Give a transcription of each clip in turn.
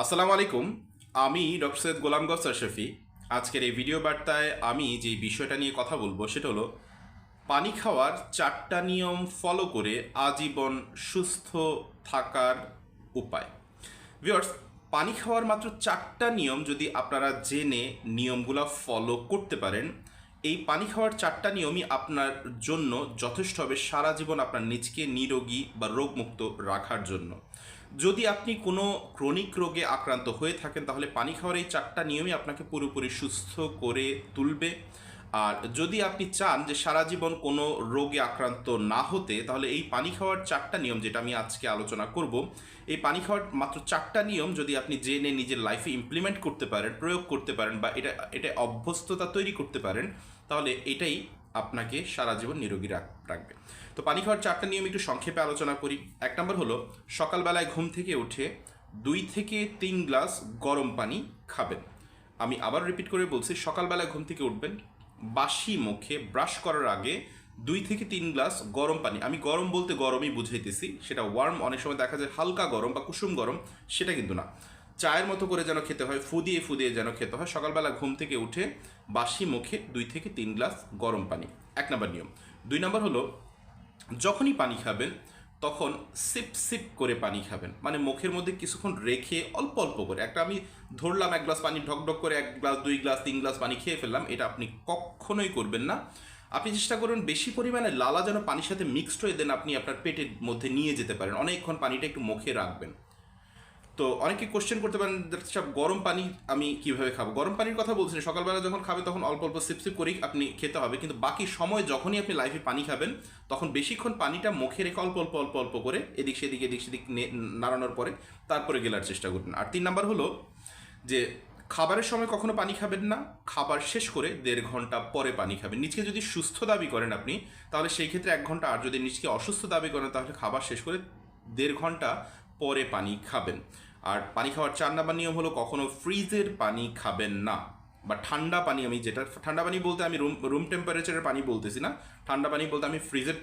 আসসালামু আলাইকুম, আমি ডক্টর সৈয়দ গোলাম গসর শফি। আজকের এই ভিডিও বার্তায় আমি যে বিষয়টা নিয়ে কথা বলব সেটা হলো, পানি খাওয়ার চারটা নিয়ম ফলো করে আজীবন সুস্থ থাকার উপায়। ভিওর্স পানি খাওয়ার মাত্র চারটা নিয়ম যদি আপনারা জেনে নিয়মগুলো ফলো করতে পারেন এই পানি খাওয়ার চারটা নিয়মই আপনার জন্য যথেষ্ট হবে সারা জীবন আপনার নিজকে নিরোগী বা রোগমুক্ত রাখার জন্য। যদি আপনি কোনো ক্রনিক রোগে আক্রান্ত হয়ে থাকেন, তাহলে পানি খাওয়ার এই চারটা নিয়মই আপনাকে পুরোপুরি সুস্থ করে তুলবে। আর যদি আপনি চান যে সারা জীবন কোনো রোগে আক্রান্ত না হতে, তাহলে এই পানি খাওয়ার চারটা নিয়ম যেটা আমি আজকে আলোচনা করব, এই পানি খাওয়ার মাত্র চারটা নিয়ম যদি আপনি জেনে নিজের লাইফে ইমপ্লিমেন্ট করতে পারেন, প্রয়োগ করতে পারেন বা এটা এটা অভ্যস্ততা তৈরি করতে পারেন, তাহলে এটাই আপনাকে সারা জীবন নিরোগী রাখ- রাখবে। তো পানি খাওয়ার চারটা নিয়ম একটু সংক্ষেপে আলোচনা করি। এক নম্বর হলো, সকালবেলায় ঘুম থেকে উঠে দুই থেকে তিন গ্লাস গরম পানি খাবেন। আমি আবার রিপিট করে বলছি, সকালবেলায় ঘুম থেকে উঠবেন বাসি মুখে ব্রাশ করার আগে দুই থেকে তিন গ্লাস গরম পানি। আমি গরম বলতে গরমই বুঝাইতেছি, সেটা ওয়ার্ম অনেক সময় দেখা যায় হালকা গরম বা কুসুম গরম, সেটা কিন্তু না। চায়ের মতো করে যেন খেতে হয়, ফুদিয়ে ফুদিয়ে যেন খেতে হয়, সকালবেলা ঘুম থেকে উঠে বাসি মুখে দুই থেকে তিন গ্লাস গরম পানি। এক নম্বর নিয়ম। দুই নম্বর হলো, যখনই পানি খাবেন তখন সিপ সিপ করে পানি খাবেন। মানে মুখের মধ্যে কিছুক্ষণ রেখে অল্প অল্প করে। একটা আমি ধরলাম এক গ্লাস পানি, ঢক ঢক করে এক গ্লাস, দুই গ্লাস, তিন গ্লাস পানি খেয়ে ফেললাম, এটা আপনি কখনোই করবেন না। আপনি চেষ্টা করুন বেশি পরিমাণে লালা যেন পানির সাথে মিক্সড হয়ে দেন, আপনি আপনার পেটের মধ্যে নিয়ে যেতে পারেন। অনেকক্ষণ পানিটা একটু মুখে রাখবেন। তো অনেকে কোশ্চেন করতে পারেন "ডাক্তার সাহেব গরম পানি আমি কীভাবে খাব? গরম পানির কথা বলছেন সকালবেলা যখন খাবে তখন অল্প অল্প সিপ সিপ করেই আপনি খেতে হবে। কিন্তু বাকি সময় যখনই আপনি লাইফে পানি খাবেন, তখন বেশিক্ষণ পানিটা মুখে রেখে অল্প অল্প অল্প অল্প করে এদিক সেদিক এদিক সেদিক নাড়ানোর পরে তারপরে গেলার চেষ্টা করবেন আর তিন নাম্বার হলো যে, খাবারের সময় কখনো পানি খাবেন না, খাবার শেষ করে দেড় ঘণ্টা পরে পানি খাবেন। নিজকে যদি সুস্থ দাবি করেন আপনি, তাহলে সেই ক্ষেত্রে এক ঘণ্টা, আর যদি নিজকে অসুস্থ দাবি করেন, তাহলে খাবার শেষ করে দেড় ঘণ্টা পরে পানি খাবেন। আর পানি খাওয়ার চার নাম্বার নিয়ম হলো কখনো ফ্রিজের পানি খাবেন না। বা ঠান্ডা পানি আমি যেটা, ঠান্ডা পানি বলতে আমি রুম রুম টেম্পারেচারের পানি বলতেছি না। ঠান্ডা পানি বলতে আমি ফ্রিজের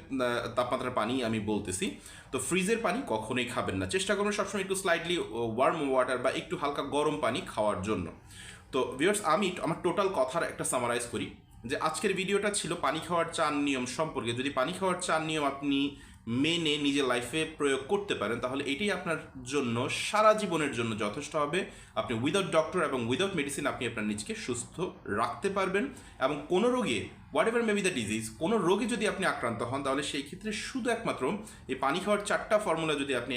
তাপমাত্রার পানি আমি বলতেছি। তো ফ্রিজের পানি কখনোই খাবেন না। চেষ্টা করুন সবসময় একটু স্লাইটলি ওয়ার্ম ওয়াটার বা একটু হালকা গরম পানি খাওয়ার জন্য। তো ভিউয়ার্স আমি আমার টোটাল কথার একটা সামারাইজ করি যে আজকের ভিডিওটা ছিল পানি খাওয়ার চার নিয়ম সম্পর্কে। যদি পানি খাওয়ার চার নিয়ম আপনি মেনে নিজের লাইফে প্রয়োগ করতে পারেন, তাহলে এটাই আপনার জন্য সারা জীবনের জন্য যথেষ্ট হবে। আপনি উইদাউট ডক্টর এবং উইদাউট মেডিসিন আপনি আপনার নিজকে সুস্থ রাখতে পারবেন এবং কোনো রোগে whatever maybe the disease কোনো রোগে যদি আপনি আক্রান্ত হন, তাহলে সেই ক্ষেত্রে শুধু একমাত্র এই পানি খাওয়ার চারটা ফর্মুলা যদি আপনি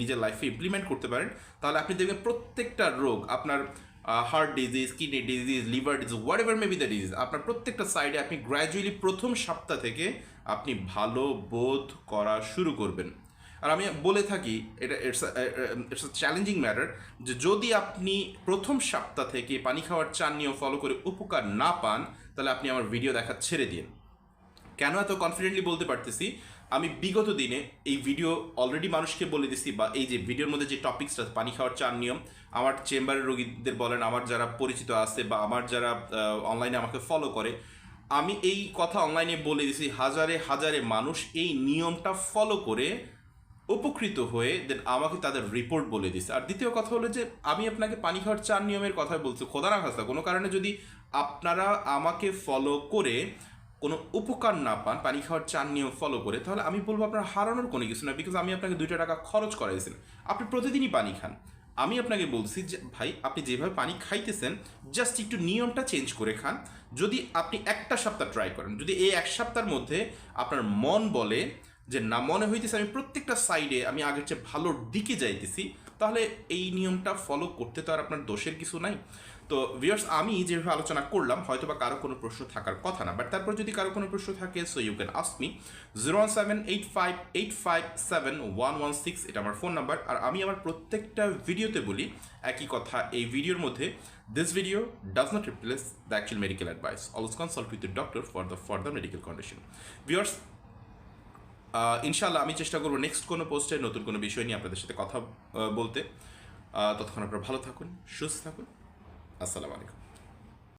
নিজের লাইফে ইমপ্লিমেন্ট করতে পারেন, তাহলে আপনি দেখবেন প্রত্যেকটা রোগ আপনার heart disease kidney disease liver disease whatever maybe the disease আপনার প্রত্যেকটা সাইডে আপনি গ্র্যাজুয়ালি প্রথম সপ্তাহ থেকে আপনি ভালো বোধ করা শুরু করবেন। আর আমি বলে থাকি, এটা ইটস ইটস চ্যালেঞ্জিং ম্যাটার যে যদি আপনি প্রথম সপ্তাহ থেকে পানি খাওয়ার চান, নিয়ম ফলো করে উপকার না পান, তাহলে আপনি আমার ভিডিও দেখা ছেড়ে দিন। কেন এত কনফিডেন্টলি বলতে পারতেছি? আমি বিগত দিনে এই ভিডিও অলরেডি মানুষকে বলে দিছি বা এই যে ভিডিওর মধ্যে যে টপিক্সটা পানি খাওয়ার চার নিয়ম, আমার চেম্বারের রোগীদের বলেন, আমার যারা পরিচিত আছে বা আমার যারা অনলাইনে আমাকে ফলো করে, আমি এই কথা অনলাইনে বলে দিছি, হাজারে হাজারে মানুষ এই নিয়মটা ফলো করে উপকৃত হয়ে দেন আমাকে তাদের রিপোর্ট বলে দিছে। আর দ্বিতীয় কথা হলো যে, আমি আপনাকে পানি খাওয়ার চার নিয়মের কথা বলছি, খোদা না খাস্তা, কোনো কারণে যদি আপনারা আমাকে ফলো করে কোনো উপকার না পান, পানি খাওয়ার চার নিয়ম ফলো করে, তাহলে আমি বলব আপনার হারানোর কোনো কিছু না বিকজ আমি আপনাকে দুইটা টাকা খরচ করাইছেন। আপনি প্রতিদিনই পানি খান। আমি আপনাকে বলছি যে, ভাই, আপনি যেভাবে পানি খাইতেছেন জাস্ট একটু নিয়মটা চেঞ্জ করে খান। যদি আপনি একটা সপ্তাহ ট্রাই করেন, যদি এই এক সপ্তাহের মধ্যে আপনার মন বলে যে না মনে হইতেছে আমি প্রত্যেকটা সাইডে আমি আগের চেয়ে ভালোর দিকে যাইতেছি তাহলে এই নিয়মটা ফলো করতে তো আর আপনার দোষের কিছু নাই। তো ভিউয়ার্স আমি যেভাবে আলোচনা করলাম হয়তো বা কারও কোনো প্রশ্ন থাকার কথা না বাট তারপর যদি কারও কোনো প্রশ্ন থাকে so you can ask me zero one seven eight five eight five seven one one six এটা আমার ফোন নাম্বার আর আমি আমার প্রত্যেকটা ভিডিওতে বলি একই কথা এই ভিডিওর মধ্যে this video does not replace the actual medical advice also consult with the doctor for the for the medical condition ah, ইনশাল্লাহ আমি চেষ্টা করব নেক্সট কোনো পোস্টে নতুন কোনো বিষয় নিয়ে আপনাদের সাথে কথা বলতে। ততক্ষণ আপনারা ভালো থাকুন, সুস্থ থাকুন। আসসালামু আলাইকুম।